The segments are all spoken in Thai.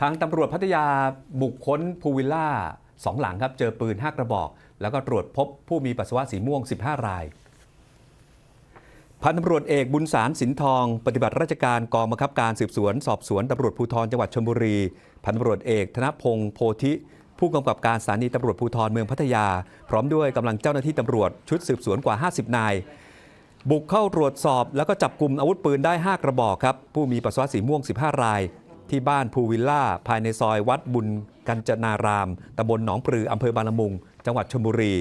ทางตำรวจพัทยาบุกค้นพูลวิลล่าสองหลังครับ เจอปืน 5 กระบอก แล้วก็ตรวจพบผู้มีปัสสาวะสีม่วง 15 ราย พันตำรวจเอกบุญสารสินทอง ปฏิบัติราชการกองบังคับการสืบสวน สอบสวนตำรวจภูธรจังหวัดชลบุรี พันตำรวจเอกธนพงศ์โพธิ ผู้กำกับการสถานีตำรวจภูธรเมืองพัทยา พร้อมด้วยกำลังเจ้าหน้าที่ตำรวจชุดสืบสวนกว่า 50 นายบุกเข้าตรวจสอบแล้วก็จับกลุ่มอาวุธปืนได้ 5 กระบอกครับ ผู้มีปัสสาวะสีม่วง 15 ราย ที่บ้านภูวิลล่า ภายในซอยวัดบุญกัญจนารามตำบลหนองปลืออำเภอบางละมุง จังหวัดชลบุรี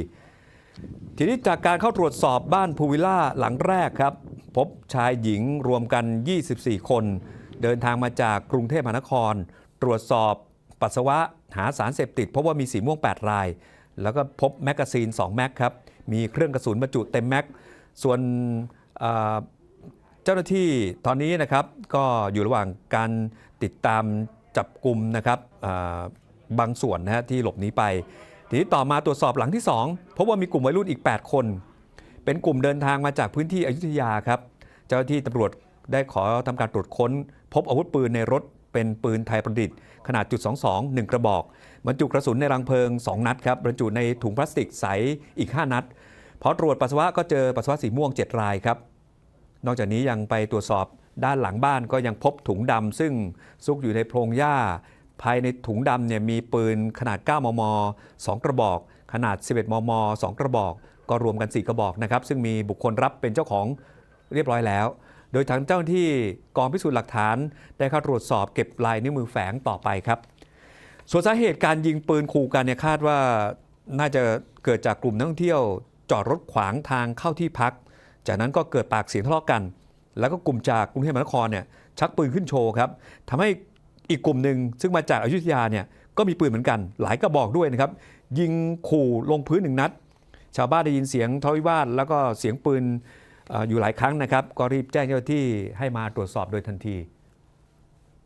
ทีนี้จากการเข้าตรวจสอบบ้านภูวิลล่าหลังแรกครับ พบชายหญิงรวมกัน 24 คน เดินทางมาจากกรุงเทพมหานคร ตรวจสอบปัสสาวะหาสารเสพติดพบว่ามีสีม่วง 8 ราย แล้วก็พบแมกกาซีน 2 แม็กครับ มีเครื่องกระสุนบรรจุเต็มแม็ก ส่วน เจ้าหน้าที่ตอนนี้นะครับก็อยู่ระหว่างการติดตามจับกลุ่มนะครับบางส่วนนะฮะที่หลบหนีไป ทีนี้ต่อมาตรวจสอบหลังที่ 2 พบว่ามีกลุ่มวัยรุ่นอีก 8 คน เป็นกลุ่มเดินทางมาจากพื้นที่อยุธยาครับ เจ้าหน้าที่ตำรวจได้ขอทำการตรวจค้น พบอาวุธปืนในรถเป็นปืนไทยประดิษฐ์ ขนาดจุด22 1 กระบอกบรรจุกระสุนในรังเพลิง 2 นัดครับบรรจุในถุงพลาสติกใสอีก 5 นัดพอตรวจปัสสาวะก็เจอปัสสาวะสีม่วง 7 รายครับ นอกจากนี้ยังไปตรวจสอบด้านหลังบ้านก็ยังพบถุงดำซึ่งซุกอยู่ในโพรงหญ้า ภายในถุงดำเนี่ยมีปืนขนาด 9 มม 2 กระบอก ขนาด 11 มม 2 กระบอก ก็รวมกัน 4 กระบอกนะครับ ซึ่งมีบุคคลรับเป็นเจ้าของเรียบร้อยแล้ว โดยทางเจ้าหน้าที่กองพิสูจน์หลักฐานได้เข้าตรวจสอบเก็บลายนิ้วมือแฝงต่อไปครับ ส่วนสาเหตุการยิงปืนขู่กันเนี่ยคาดว่าน่าจะเกิดจากกลุ่มนักท่องเที่ยวจอดรถขวางทางเข้าที่พัก จากนั้นก็เกิดปากเสียงทะเลาะกัน แล้วก็กลุ่มจากกรุงเทพมหานครเนี่ยชักปืนขึ้นโชว์ครับทำให้อีกกลุ่มหนึ่งซึ่งมาจากอายุทยาเนี่ยก็มีปืนเหมือนกัน หลายกระบอกด้วยนะครับ ยิงขู่ลงพื้นหนึ่งนัด ชาวบ้านได้ยินเสียงทะเลาะวิวาทแล้วก็เสียงปืนอออยู่หลายครั้งนะครับ ก็รีบแจ้งเจ้าหน้าที่ให้มาตรวจสอบโดยทันที